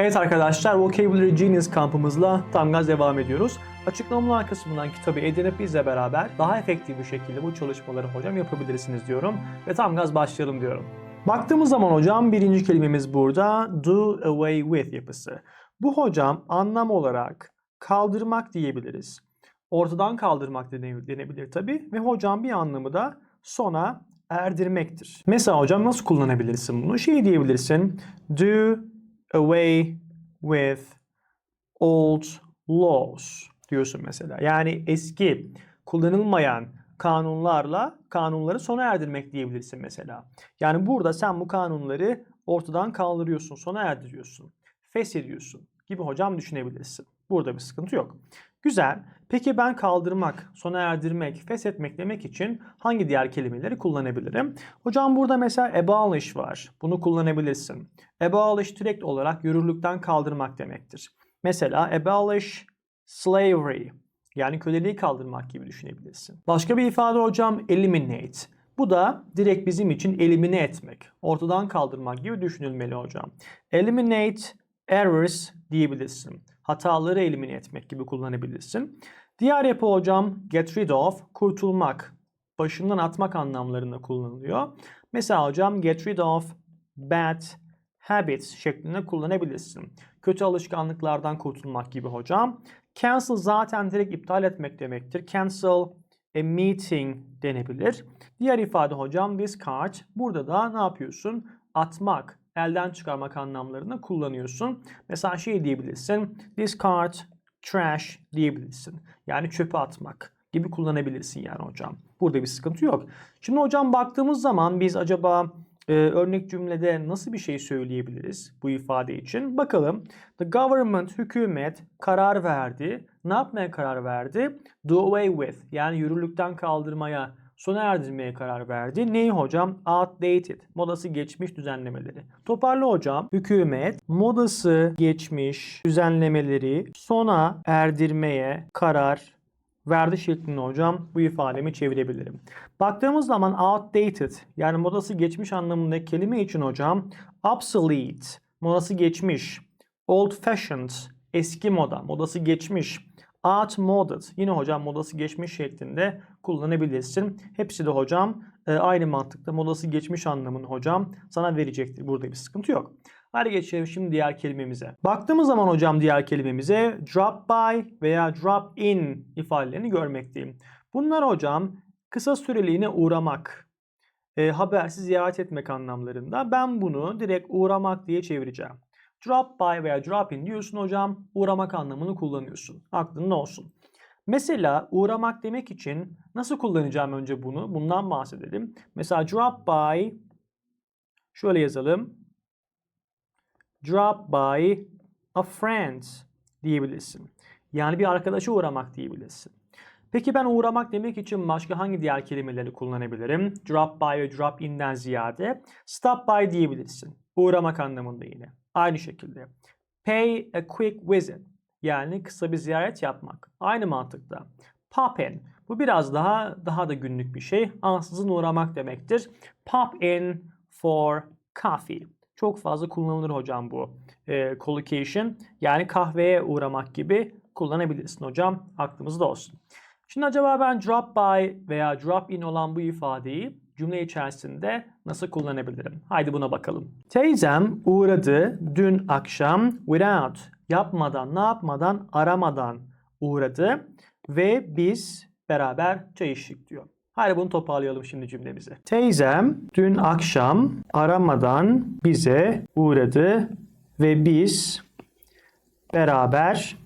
Evet arkadaşlar Vocabulary Genius kampımızla tam gaz devam ediyoruz. Açıklamalar kısmından kitabı edinip bizle beraber daha efektif bir şekilde bu çalışmaları hocam yapabilirsiniz diyorum. Ve tam gaz başlayalım diyorum. Baktığımız zaman hocam birinci kelimemiz burada do away with yapısı. Bu hocam anlam olarak kaldırmak diyebiliriz. Ortadan kaldırmak dene- denebilir tabi ve hocam bir anlamı da sona erdirmektir. Mesela hocam nasıl kullanabilirsin bunu? Şey diyebilirsin. Do away with old laws diyorsun mesela. Yani eski kullanılmayan kanunlarla kanunları sona erdirmek diyebilirsin mesela. Yani burada sen bu kanunları ortadan kaldırıyorsun, sona erdiriyorsun, feshediyorsun gibi hocam düşünebilirsin. Burada bir sıkıntı yok. Güzel. Peki ben kaldırmak, sona erdirmek, feshetmek demek için hangi diğer kelimeleri kullanabilirim? Hocam burada mesela abolish var. Bunu kullanabilirsin. Abolish direkt olarak yürürlükten kaldırmak demektir. Mesela abolish slavery yani köleliği kaldırmak gibi düşünebilirsin. Başka bir ifade hocam eliminate. Bu da direkt bizim için elimine etmek, ortadan kaldırmak gibi düşünülmeli hocam. Eliminate errors diyebilirsin. Hataları elimine etmek gibi kullanabilirsin. Diğer yapı hocam get rid of, kurtulmak, başından atmak anlamlarında kullanılıyor. Mesela hocam get rid of bad habits şeklinde kullanabilirsin. Kötü alışkanlıklardan kurtulmak gibi hocam. Cancel zaten direkt iptal etmek demektir. Cancel a meeting denebilir. Diğer ifade hocam discard. Burada da ne yapıyorsun? Atmak, elden çıkarmak anlamlarında kullanıyorsun. Mesela şey diyebilirsin. Discard trash diyebilirsin. Yani çöpe atmak gibi kullanabilirsin yani hocam. Burada bir sıkıntı yok. Şimdi hocam baktığımız zaman biz acaba e, örnek cümlede nasıl bir şey söyleyebiliriz bu ifade için? Bakalım. The government, hükümet karar verdi. Ne yapmaya karar verdi? Do away with yani yürürlükten kaldırmaya, sona erdirmeye karar verdi. Neyi hocam? Outdated. Modası geçmiş düzenlemeleri. Toparla hocam. Hükümet modası geçmiş düzenlemeleri sona erdirmeye karar verdi şeklinde hocam bu ifademi çevirebilirim. Baktığımız zaman outdated yani modası geçmiş anlamındaki kelime için hocam obsolete modası geçmiş, old fashioned eski moda modası geçmiş, outmoded yine hocam modası geçmiş şeklinde kullanabilirsin. Hepsi de hocam e, aynı mantıkta modası geçmiş anlamını hocam sana verecektir. Burada bir sıkıntı yok. Hadi geçelim şimdi diğer kelimemize. Baktığımız zaman hocam diğer kelimemize drop by veya drop in ifadelerini görmekteyim. Bunlar hocam kısa süreliğine uğramak, e, habersiz ziyaret etmek anlamlarında. Ben bunu direkt uğramak diye çevireceğim. Drop by veya drop in diyorsun hocam, uğramak anlamını kullanıyorsun. Aklında olsun. Mesela uğramak demek için nasıl kullanacağım önce bunu? Bundan bahsedelim. Mesela drop by şöyle yazalım drop by a friend diyebilirsin. Yani bir arkadaşa uğramak diyebilirsin. Peki ben uğramak demek için başka hangi diğer kelimeleri kullanabilirim? Drop by ve drop in'den ziyade stop by diyebilirsin. Uğramak anlamında yine. Aynı şekilde. Pay a quick visit. Yani kısa bir ziyaret yapmak. Aynı mantıkta. Pop in. Bu biraz daha daha da günlük bir şey. Ansızın uğramak demektir. Pop in for coffee. Çok fazla kullanılır hocam bu e, collocation. Yani kahveye uğramak gibi kullanabilirsin hocam. Aklımızda olsun. Şimdi acaba ben drop by veya drop in olan bu ifadeyi cümle içerisinde nasıl kullanabilirim? Haydi buna bakalım. Teyzem uğradı dün akşam without yapmadan, ne yapmadan, aramadan uğradı ve biz beraber çay içtik diyor. Haydi bunu toparlayalım şimdi cümlemizi. Teyzem dün akşam aramadan bize uğradı ve biz beraber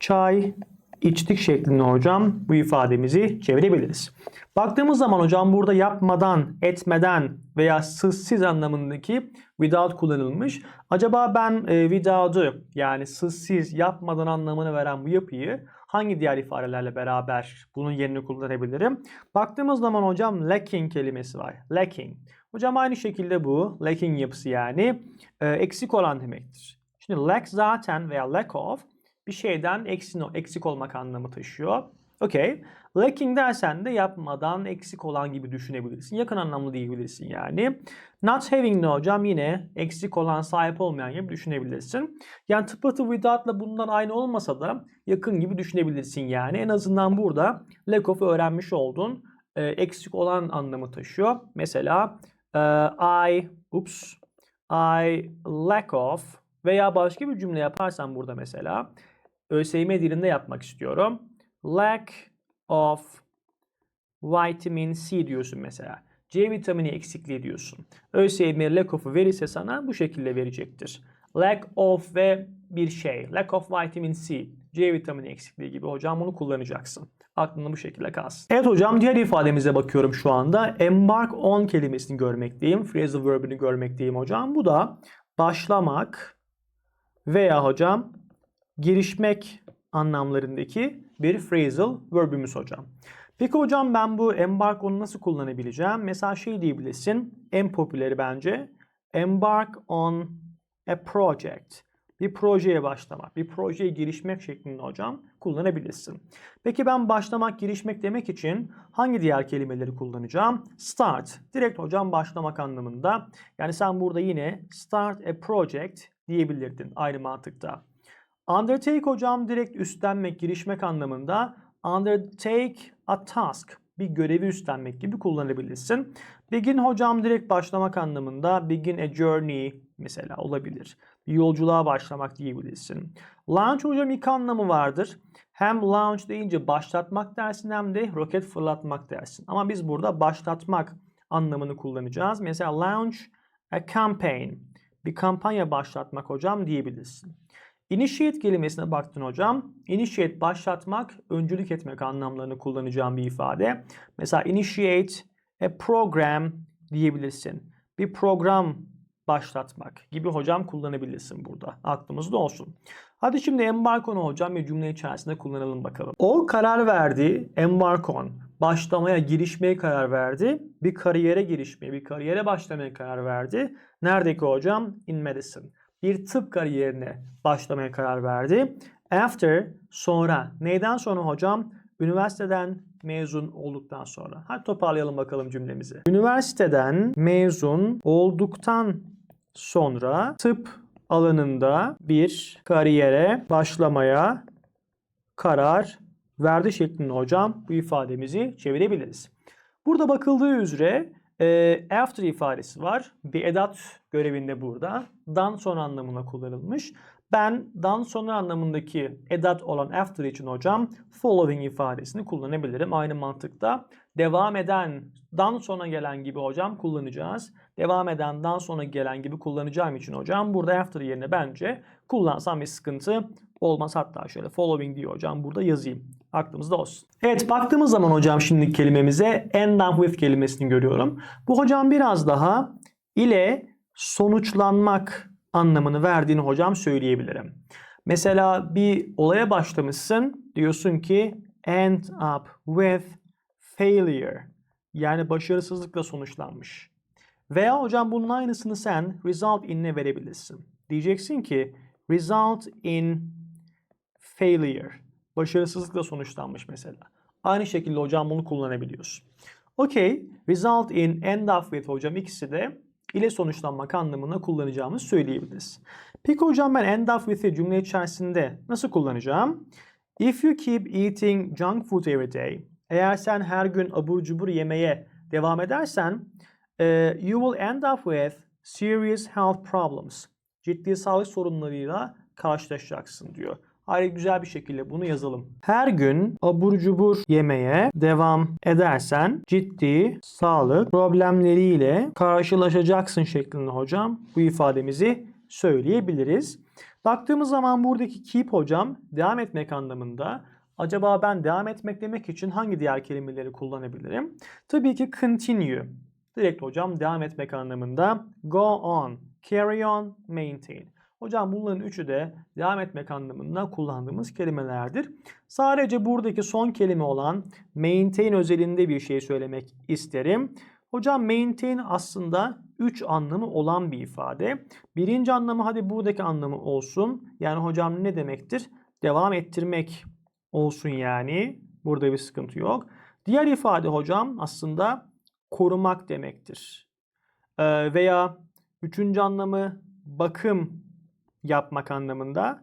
çay içtik şeklinde hocam bu ifademizi çevirebiliriz. Baktığımız zaman hocam burada yapmadan, etmeden veya sızsız anlamındaki without kullanılmış. Acaba ben e, without'u yani sızsız, yapmadan anlamını veren bu yapıyı hangi diğer ifadelerle beraber bunun yerini kullanabilirim? Baktığımız zaman hocam lacking kelimesi var. Lacking. Hocam aynı şekilde bu lacking yapısı yani e, eksik olan demektir. Şimdi lack zaten veya lack of bir şeyden eksik, eksik olmak anlamı taşıyor. Okey. Lacking dersen de yapmadan eksik olan gibi düşünebilirsin. Yakın anlamlı diyebilirsin yani. Not having de hocam yine eksik olan sahip olmayan gibi düşünebilirsin. Yani tıpatı without'la bunlar aynı olmasa da yakın gibi düşünebilirsin yani. En azından burada lack of'u öğrenmiş oldun. Ee, eksik olan anlamı taşıyor. Mesela e, I, oops, I lack of veya başka bir cümle yaparsan burada mesela ÖSYM dilinde yapmak istiyorum. Lack of vitamin C diyorsun mesela. C vitamini eksikliği diyorsun. ÖSYM lack of'u verirse sana bu şekilde verecektir. Lack of ve bir şey. Lack of vitamin C. C vitamini eksikliği gibi hocam bunu kullanacaksın. Aklında bu şekilde kalsın. Evet hocam diğer ifademize bakıyorum şu anda. Embark on kelimesini görmekteyim. Phrasal verb'ini görmekteyim hocam. Bu da başlamak veya hocam girişmek anlamlarındaki bir phrasal verb'ümüz hocam. Peki hocam ben bu embark onu nasıl kullanabileceğim? Mesela şey diyebilirsin. En popüleri bence. Embark on a project. Bir projeye başlamak, bir projeye girişmek şeklinde hocam kullanabilirsin. Peki ben başlamak, girişmek demek için hangi diğer kelimeleri kullanacağım? Start. Direkt hocam başlamak anlamında. Yani sen burada yine start a project diyebilirdin aynı mantıkta. Undertake hocam direkt üstlenmek, girişmek anlamında. Undertake a task. Bir görevi üstlenmek gibi kullanabilirsin. Begin hocam direkt başlamak anlamında. Begin a journey mesela olabilir. Bir yolculuğa başlamak diyebilirsin. Launch hocam iki anlamı vardır. Hem launch deyince başlatmak dersin hem de roket fırlatmak dersin. Ama biz burada başlatmak anlamını kullanacağız. Mesela launch a campaign. Bir kampanya başlatmak hocam diyebilirsin. Initiate kelimesine baktın hocam. Initiate başlatmak, öncülük etmek anlamlarını kullanacağım bir ifade. Mesela initiate a program diyebilirsin. Bir program başlatmak gibi hocam kullanabilirsin burada. Aklımızda olsun. Hadi şimdi embark on hocam bir cümle içerisinde kullanalım bakalım. O karar verdi. Embark on. Başlamaya, girişmeye karar verdi. Bir kariyere girişmeye, bir kariyere başlamaya karar verdi. Neredeki hocam? In medicine bir tıp kariyerine başlamaya karar verdi. After sonra neyden sonra hocam? Üniversiteden mezun olduktan sonra. Hadi toparlayalım bakalım cümlemizi. Üniversiteden mezun olduktan sonra tıp alanında bir kariyere başlamaya karar verdi şeklinde hocam bu ifademizi çevirebiliriz. Burada bakıldığı üzere e, after ifadesi var. Bir edat görevinde burada. Dan sonra anlamına kullanılmış. Ben dan sonra anlamındaki edat olan after için hocam following ifadesini kullanabilirim. Aynı mantıkta devam eden dan sonra gelen gibi hocam kullanacağız. Devam eden dan sonra gelen gibi kullanacağım için hocam burada after yerine bence kullansam bir sıkıntı olmaz. Hatta şöyle following diye hocam burada yazayım. Aklımızda olsun. Evet baktığımız zaman hocam şimdi kelimemize end up with kelimesini görüyorum. Bu hocam biraz daha ile sonuçlanmak anlamını verdiğini hocam söyleyebilirim. Mesela bir olaya başlamışsın diyorsun ki end up with failure yani başarısızlıkla sonuçlanmış. Veya hocam bunun aynısını sen result in'e verebilirsin. Diyeceksin ki result in failure başarısızlıkla sonuçlanmış mesela. Aynı şekilde hocam bunu kullanabiliyorsun. Okey. Result in, end up with hocam ikisi de ile sonuçlanmak anlamına kullanacağımız söyleyebiliriz. Peki hocam ben end up with'i cümle içerisinde nasıl kullanacağım? If you keep eating junk food every day, eğer sen her gün abur cubur yemeye devam edersen, you will end up with serious health problems. Ciddi sağlık sorunlarıyla karşılaşacaksın diyor. Hayır güzel bir şekilde bunu yazalım. Her gün abur cubur yemeye devam edersen ciddi sağlık problemleriyle karşılaşacaksın şeklinde hocam bu ifademizi söyleyebiliriz. Baktığımız zaman buradaki keep hocam devam etmek anlamında. Acaba ben devam etmek demek için hangi diğer kelimeleri kullanabilirim? Tabii ki continue. Direkt hocam devam etmek anlamında. Go on, carry on, maintain. Hocam bunların üçü de devam etmek anlamında kullandığımız kelimelerdir. Sadece buradaki son kelime olan maintain özelinde bir şey söylemek isterim. Hocam maintain aslında üç anlamı olan bir ifade. Birinci anlamı hadi buradaki anlamı olsun. Yani hocam ne demektir? Devam ettirmek olsun yani. Burada bir sıkıntı yok. Diğer ifade hocam aslında korumak demektir. Ee, veya üçüncü anlamı bakım yapmak anlamında.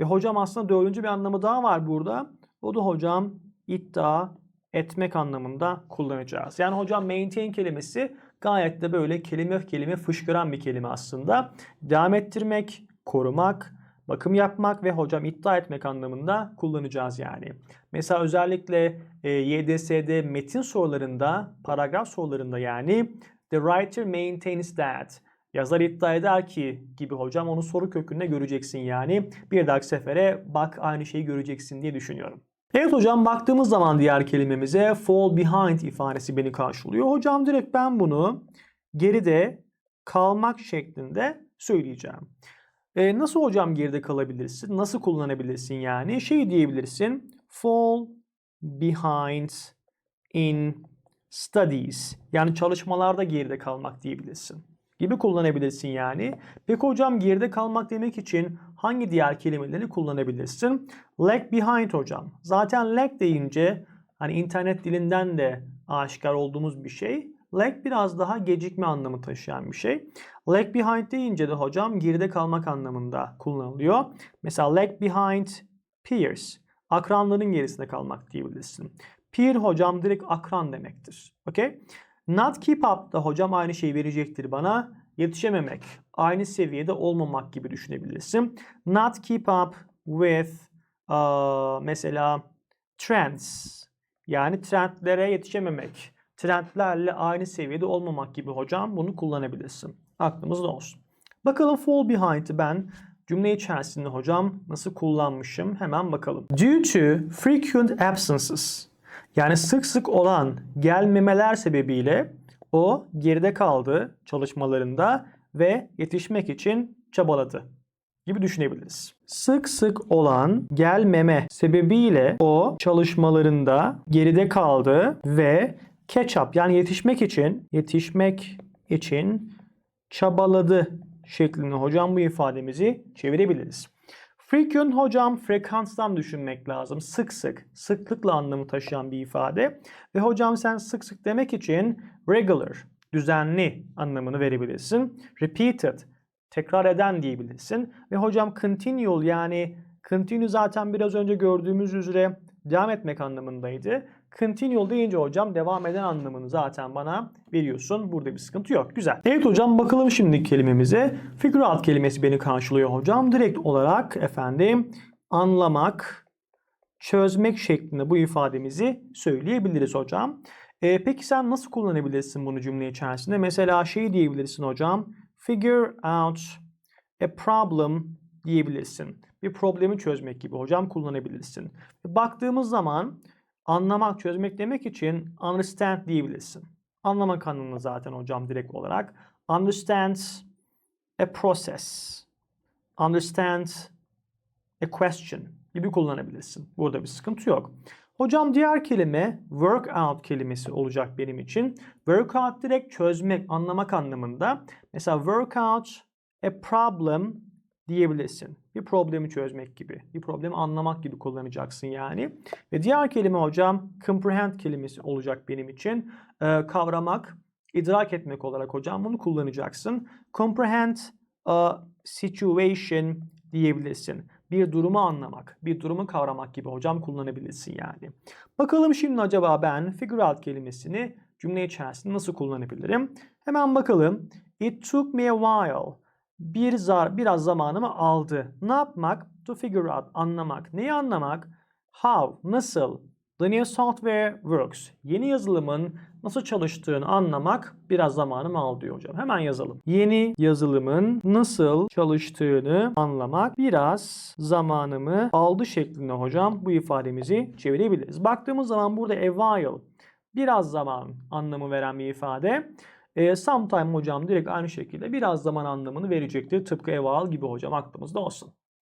Ve hocam aslında dördüncü bir anlamı daha var burada. O da hocam iddia etmek anlamında kullanacağız. Yani hocam maintain kelimesi gayet de böyle kelime kelime fışkıran bir kelime aslında. Devam ettirmek, korumak, bakım yapmak ve hocam iddia etmek anlamında kullanacağız yani. Mesela özellikle e, YDS'de metin sorularında, paragraf sorularında yani the writer maintains that Yazar iddia eder ki gibi hocam onu soru kökünde göreceksin yani. Bir dahaki sefere bak aynı şeyi göreceksin diye düşünüyorum. Evet hocam baktığımız zaman diğer kelimemize fall behind ifadesi beni karşılıyor. Hocam direkt ben bunu geride kalmak şeklinde söyleyeceğim. E, nasıl hocam geride kalabilirsin? Nasıl kullanabilirsin yani? Şey diyebilirsin. Fall behind in studies. Yani çalışmalarda geride kalmak diyebilirsin gibi kullanabilirsin yani. Peki hocam geride kalmak demek için hangi diğer kelimeleri kullanabilirsin? Lag behind hocam. Zaten lag deyince hani internet dilinden de aşikar olduğumuz bir şey. Lag biraz daha gecikme anlamı taşıyan bir şey. Lag behind deyince de hocam geride kalmak anlamında kullanılıyor. Mesela lag behind peers. Akranların gerisinde kalmak diyebilirsin. Peer hocam direkt akran demektir. Okay? Not keep up da hocam aynı şeyi verecektir bana. Yetişememek, aynı seviyede olmamak gibi düşünebilirsin. Not keep up with uh, mesela trends. Yani trendlere yetişememek. Trendlerle aynı seviyede olmamak gibi hocam bunu kullanabilirsin. Aklımızda olsun. Bakalım fall behind'i ben cümle içerisinde hocam nasıl kullanmışım hemen bakalım. Due to frequent absences yani sık sık olan gelmemeler sebebiyle o geride kaldı çalışmalarında ve yetişmek için çabaladı gibi düşünebiliriz. Sık sık olan gelmeme sebebiyle o çalışmalarında geride kaldı ve catch up yani yetişmek için yetişmek için çabaladı şeklinde hocam bu ifademizi çevirebiliriz. Frequent hocam frekanstan düşünmek lazım. Sık sık, sıklıkla anlamı taşıyan bir ifade. Ve hocam sen sık sık demek için regular, düzenli anlamını verebilirsin. Repeated, tekrar eden diyebilirsin. Ve hocam continual yani continue zaten biraz önce gördüğümüz üzere devam etmek anlamındaydı. Continual deyince hocam devam eden anlamını zaten bana veriyorsun. Burada bir sıkıntı yok. Güzel. Evet hocam bakalım şimdi kelimemize. Figure out kelimesi beni karşılıyor hocam. Direkt olarak efendim anlamak, çözmek şeklinde bu ifademizi söyleyebiliriz hocam. E, peki sen nasıl kullanabilirsin bunu cümle içerisinde? Mesela şey diyebilirsin hocam. Figure out a problem diyebilirsin. Bir problemi çözmek gibi hocam kullanabilirsin. Baktığımız zaman anlamak, çözmek demek için understand diyebilirsin. Anlamak anlamında zaten hocam direkt olarak. Understand a process. Understand a question gibi kullanabilirsin. Burada bir sıkıntı yok. Hocam diğer kelime work out kelimesi olacak benim için. Work out direkt çözmek, anlamak anlamında. Mesela work out a problem diyebilirsin. Bir problemi çözmek gibi, bir problemi anlamak gibi kullanacaksın yani. Ve diğer kelime hocam comprehend kelimesi olacak benim için. Ee, kavramak, idrak etmek olarak hocam bunu kullanacaksın. Comprehend a situation diyebilirsin. Bir durumu anlamak, bir durumu kavramak gibi hocam kullanabilirsin yani. Bakalım şimdi acaba ben figure out kelimesini cümle içerisinde nasıl kullanabilirim? Hemen bakalım. It took me a while bir zar biraz zamanımı aldı. Ne yapmak? To figure out, anlamak. Neyi anlamak? How, nasıl? The new software works. Yeni yazılımın nasıl çalıştığını anlamak biraz zamanımı aldı diyor hocam. Hemen yazalım. Yeni yazılımın nasıl çalıştığını anlamak biraz zamanımı aldı şeklinde hocam bu ifademizi çevirebiliriz. Baktığımız zaman burada a while biraz zaman anlamı veren bir ifade. E, sometime hocam direkt aynı şekilde biraz zaman anlamını verecektir. Tıpkı eval gibi hocam aklımızda olsun.